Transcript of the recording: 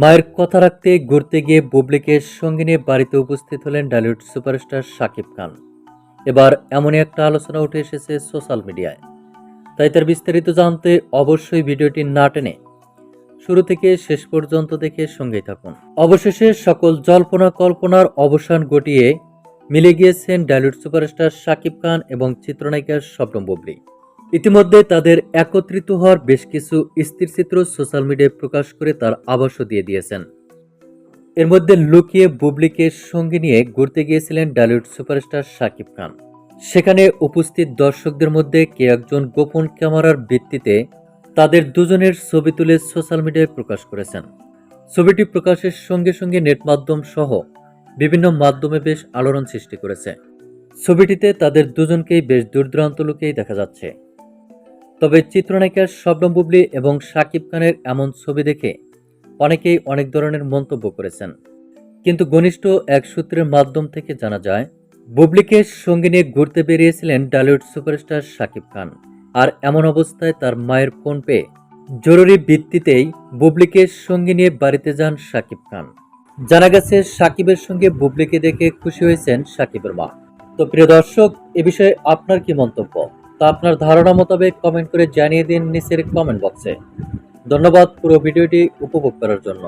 মায়ের কথা রাখতে ঘুরতে গিয়ে বুবলিকে সঙ্গে নিয়ে বাড়িতে উপস্থিত হলেন ডালিউড সুপারস্টার শাকিব খান। এবার এমনই একটা আলোচনা উঠে এসেছে সোশ্যাল মিডিয়ায়। তাই তার বিস্তারিত জানতে অবশ্যই ভিডিওটি না টেনে শুরু থেকে শেষ পর্যন্ত দেখে সঙ্গেই থাকুন। অবশেষে সকল জল্পনা কল্পনার অবসান ঘটিয়ে মিলে গিয়েছেন ডালিউড সুপারস্টার শাকিব খান এবং চিত্রনায়িকা শবনম বুবলি। ইতিমধ্যে তাদের একত্রিত হওয়ার বেশ কিছু স্থিরচিত্র সোশ্যাল মিডিয়ায় প্রকাশ করে তার আভাসও দিয়ে দিয়েছেন। এর মধ্যে লুকিয়ে বুবলিকে সঙ্গে নিয়ে ঘুরতে গিয়েছিলেন ডালিউড সুপারস্টার শাকিব খান। সেখানে উপস্থিত দর্শকদের মধ্যে কে একজন গোপন ক্যামেরার ভিত্তিতে তাদের দুজনের ছবি তুলে সোশ্যাল মিডিয়ায় প্রকাশ করেছেন। ছবিটি প্রকাশের সঙ্গে সঙ্গে নেট মাধ্যম সহ বিভিন্ন মাধ্যমে বেশ আলোড়ন সৃষ্টি করেছে। ছবিটিতে তাদের দুজনকেই বেশ দূরদূরান্ত লোকেই দেখা যাচ্ছে। তবে চিত্রনায়িকা শবনম বুবলি এবং শাকিব খানের এমন ছবি দেখে অনেকেই অনেক ধরনের মন্তব্য করেছেন। কিন্তু ঘনিষ্ঠ এক সূত্রের মাধ্যম থেকে জানা যায়, বুবলিকে সঙ্গে নিয়ে ঘুরতে বেরিয়েছিলেন ডালিউড সুপারস্টার শাকিব খান। আর এমন অবস্থায় তার মায়ের ফোন পেয়ে জরুরি ভিত্তিতেই বুবলিকে সঙ্গে নিয়ে বাড়িতে যান শাকিব খান। জানা গেছে সাকিবের সঙ্গে বুবলিকে দেখে খুশি হয়েছেন সাকিবের মা। তো প্রিয় দর্শক, এ বিষয়ে আপনার কি মন্তব্য? তা আপনার ধারণা মোতাবেক কমেন্ট করে জানিয়ে দিন নিচের কমেন্ট বক্সে ধন্যবাদ পুরো ভিডিওটি উপভোগ করার জন্য।